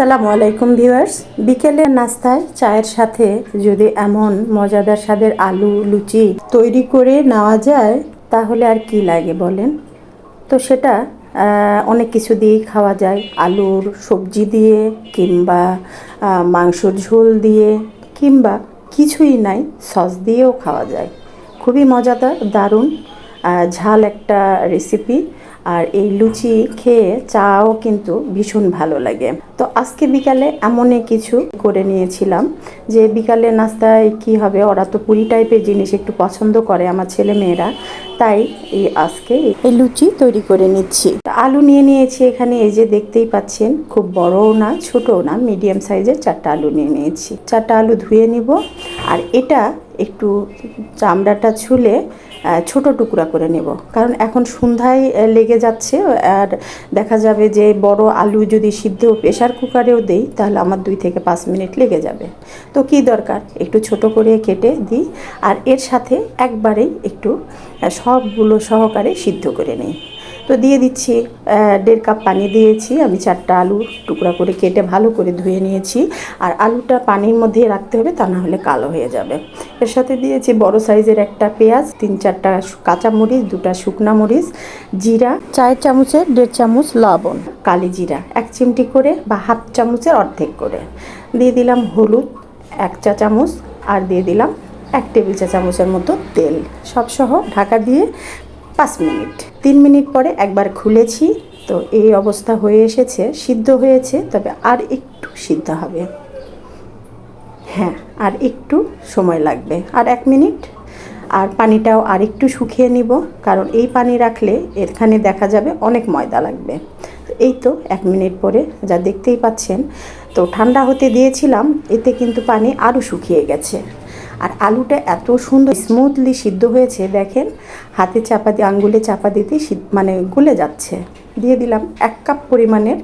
আসসালামু আলাইকুম ভিউয়ার্স। বিকেলের নাস্তায় চায়ের সাথে যদি এমন মজাদার স্বাদের আলু, লুচি তৈরি করে নেওয়া যায়, তাহলে আর কি লাগে বলেন? তো সেটা অনেক কিছু দিয়েই খাওয়া যায়। আলুর সবজি দিয়ে কিংবা মাংসর ঝোল দিয়ে কিংবা কিছুই নাই, সস দিয়েও খাওয়া যায়। খুবই মজাদার, দারুণ ঝাল একটা রেসিপি আর এই লুচি খেয়ে চাও কিন্তু ভীষণ ভালো লাগে। তো আজকে বিকালে এমনই কিছু করে নিয়েছিলাম যে বিকালে নাস্তায় কি হবে, ওরা তো পুরি টাইপের জিনিস একটু পছন্দ করে আমার ছেলে মেয়েরা, তাই এই আজকে এই লুচি তৈরি করে নিচ্ছি। আলু নিয়ে নিয়েছি এখানে, এই যে দেখতেই পাচ্ছেন, খুব বড়ও না, ছোটও না মিডিয়াম সাইজের চারটা আলু নিয়ে নিয়েছি। চারটা আলু ধুয়ে নিব, আর এটা একটু চামড়াটা ছুলে ছোট টুকরা করে নেব। কারণ এখন সন্ধ্যায় লেগে যাচ্ছে আর দেখা যাবে যে বড় আলু যদি সিদ্ধ প্রেশার কুকারেও দেই, তাহলে আমার দুই থেকে পাঁচ মিনিট লেগে যাবে। তো কি দরকার? একটু ছোট করে কেটে দিই আর এর সাথে একবারেই একটু সবগুলো সহকারে সিদ্ধ করে নিই। তো দিয়ে দিচ্ছি দেড় কাপ পানি দিয়েছি। আমি চারটা আলু টুকরা করে কেটে ভালো করে ধুয়ে নিয়েছি। আর আলুটা পানির মধ্যে রাখতে হবে, তা না হলে কালো হয়ে যাবে। এর সাথে দিয়েছি বড় সাইজের একটা পেঁয়াজ, তিন চারটা কাঁচা মরিচ, দুটা শুকনা মরিচ, জিরা চায়ের চামচের দেড় চামচ লবণ, কালি জিরা, এক চিমটি করে বা হাফ চামচের অর্ধেক করে। দিয়ে দিলাম হলুদ, এক চা চামচ, আর দিয়ে দিলাম এক টেবিল চা চামচের মতো তেল। সবসহ ঢাকা দিয়ে পাঁচ মিনিট। তিন মিনিট পরে একবার খুলেছি, তো এই অবস্থা হয়ে এসেছে, সিদ্ধ হয়েছে, তবে আর একটু সিদ্ধ হবে। হ্যাঁ আর একটু সময় লাগবে। আর এক মিনিট, আর পানিটাও আর একটু শুকিয়ে নিব, কারণ এই পানি রাখলে এখানে দেখা যাবে অনেক ময়দা লাগবে। এই তো এক মিনিট পরে, যা দেখতেই পাচ্ছেন, তো ঠান্ডা হতে দিয়েছিলাম, এতে কিন্তু পানি আরও শুকিয়ে গেছে। আর আলুটা এত সুন্দর স্মুথলি সিদ্ধ হয়েছে, দেখেন, হাতে চাপা দিয়ে, আঙ্গুলে চাপা দিতে মানে গলে যাচ্ছে। দিয়ে দিলাম এক কাপ পরিমাণের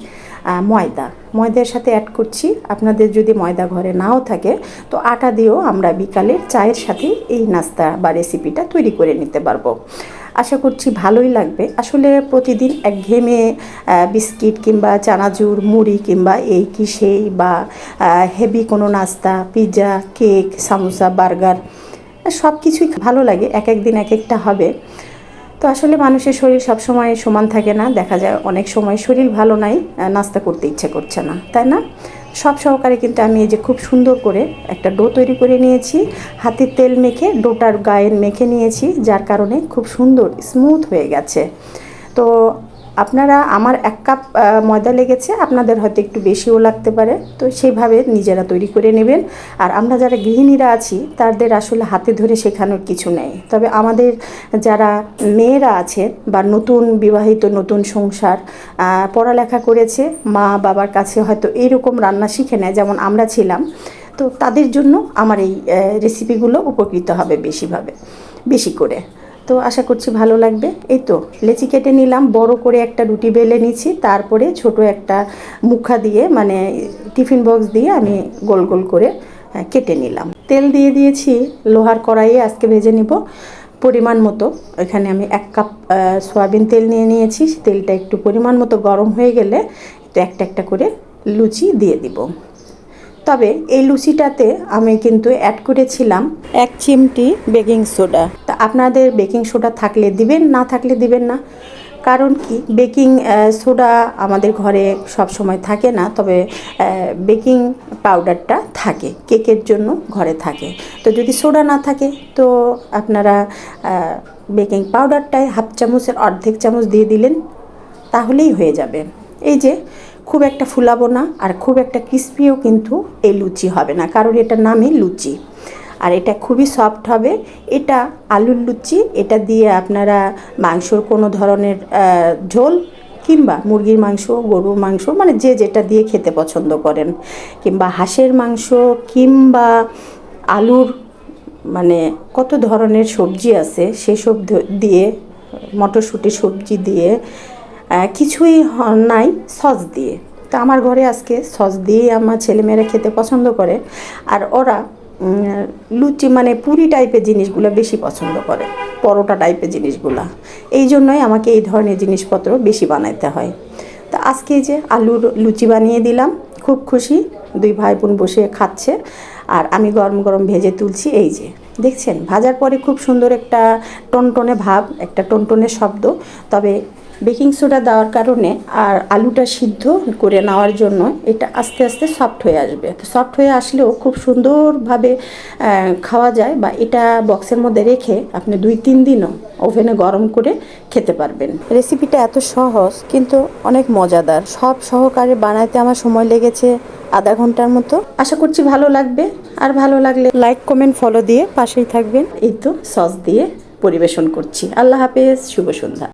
ময়দা। ময়দার সাথে অ্যাড করছি, আপনাদের যদি ময়দা ঘরে নাও থাকে, তো আটা দিয়েও আমরা বিকালের চায়ের সাথে এই নাস্তা বা রেসিপিটা তৈরি করে নিতে পারব। আশা করছি ভালোই লাগবে। আসলে প্রতিদিন একঘেয়েমে আহ, বিস্কিট কিংবা চানাচুর মুড়ি কিংবা এই কি সেই বা হেভি কোনো নাস্তা পিৎজা কেক সামোসা বার্গার সব কিছুই ভালো লাগে এক এক দিন এক একটা হবে। তো আসলে মানুষের শরীর সব সময় সমান থাকে না দেখা যায় অনেক সময় শরীর ভালো নাই নাস্তা করতে ইচ্ছে করছে না তাই না? সব সহকারে কিন্তু আমি এই যে খুব সুন্দর করে একটা ডো তৈরি করে নিয়েছি। হাতের তেল মেখে, ডোটার গায়ে মেখে নিয়েছি, যার কারণে খুব সুন্দর স্মুথ হয়ে গেছে। তো আপনারা আমার এক কাপ ময়দা লেগেছে, আপনাদের হয়তো একটু বেশিও লাগতে পারে। তো সেইভাবে নিজেরা তৈরি করে নেবেন। আর আমরা যারা গৃহিণীরা আছি, তাদের আসলে হাতে ধরে শেখানোর কিছু নেই। তবে আমাদের যারা মেয়েরা আছে বা নতুন বিবাহিত, নতুন সংসার পড়ালেখা করেছে, মা বাবার কাছে হয়তো এইরকম রান্না শিখে নেয়, যেমন আমরা ছিলাম, তো তাদের জন্য আমার এই রেসিপিগুলো উপকৃত হবে বেশিভাবে, বেশি করে। তো আশা করছি ভালো লাগবে। এই তো, লেচি কেটে নিলাম, বড় করে একটা রুটি বেলে নিচ্ছি তারপরে ছোট একটা মুখা দিয়ে মানে টিফিন বক্স দিয়ে আমি গোল গোল করে কেটে নিলাম। তেল দিয়ে দিয়েছি, লোহার কড়াইয়ে আজকে ভেজে নিব। পরিমাণ মতো, এখানে আমি এক কাপ সয়াবিন তেল নিয়ে নিয়েছি, তেলটা একটু পরিমাণ মতো গরম হয়ে গেলে একটা একটা করে লুচি দিয়ে দিব। তবে এই লুচিটাতে আমি কিন্তু অ্যাড করেছিলাম এক চিমটি বেকিং সোডা তা আপনাদের বেকিং সোডা থাকলে দিবেন, না থাকলে দিবেন না। কারণ কি? বেকিং সোডা আমাদের ঘরে সব সময় থাকে না, তবে বেকিং পাউডারটা থাকে কেকের জন্য ঘরে থাকে। তো যদি সোডা না থাকে, তো আপনারা বেকিং পাউডারটায় হাফ চামচের অর্ধেক চামচ দিয়ে দিলেন, তাহলেই হয়ে যাবে। এই যে খুব একটা ফুলাবো না, আর খুব একটা ক্রিস্পিও কিন্তু এই লুচি হবে না, কারণ এটার নামই লুচি। আর এটা খুবই সফট হবে, এটা আলুর লুচি, এটা দিয়ে আপনারা মাংসর কোনো ধরনের ঝোল কিংবা মুরগির মাংস, গরুর মাংস মানে যে যেটা দিয়ে খেতে পছন্দ করেন, কিংবা হাঁসের মাংস কিংবা আলুর মানে কত ধরনের সবজি আছে, সেসব দিয়ে মটরশুঁটি সবজি দিয়ে কিছুই নাই সস দিয়ে। তো আমার ঘরে আজকে সস দিয়ে আমার ছেলেমেয়েরা খেতে পছন্দ করে। আর ওরা লুচি মানে পুরি টাইপের জিনিসগুলো বেশি পছন্দ করে, পরোটা টাইপের জিনিসগুলো। এই জন্যই আমাকে এই ধরনের জিনিসপত্র বেশি বানাইতে হয়। তো আজকে যে আলুর লুচি বানিয়ে দিলাম, খুব খুশি দুই ভাই বোন বসে খাচ্ছে। আর আমি গরম গরম ভেজে তুলছি, এই যে। দেখছেন, ভাজার পরে খুব সুন্দর একটা টনটনে ভাব, একটা টনটনে শব্দ। তবে বেকিং সোডা দেওয়ার কারণে আর আলুটা সিদ্ধ করে নেওয়ার জন্য এটা আস্তে আস্তে সফট হয়ে আসবে। তো সফট হয়ে আসলেও খুব সুন্দরভাবে খাওয়া যায় বা এটা বক্সের মধ্যে রেখে আপনি দুই তিন দিনও ওভেনে গরম করে খেতে পারবেন। রেসিপিটা এত সহজ, কিন্তু অনেক মজাদার। সব সহকারে বানাইতে আমার সময় লেগেছে আধা ঘণ্টার মতো। আশা করছি ভালো লাগবে। আর ভালো লাগলে লাইক কমেন্ট ফলো দিয়ে পাশেই থাকবেন। এই তো সস দিয়ে পরিবেশন করছি। আল্লাহ হাফেজ, শুভ সন্ধ্যা।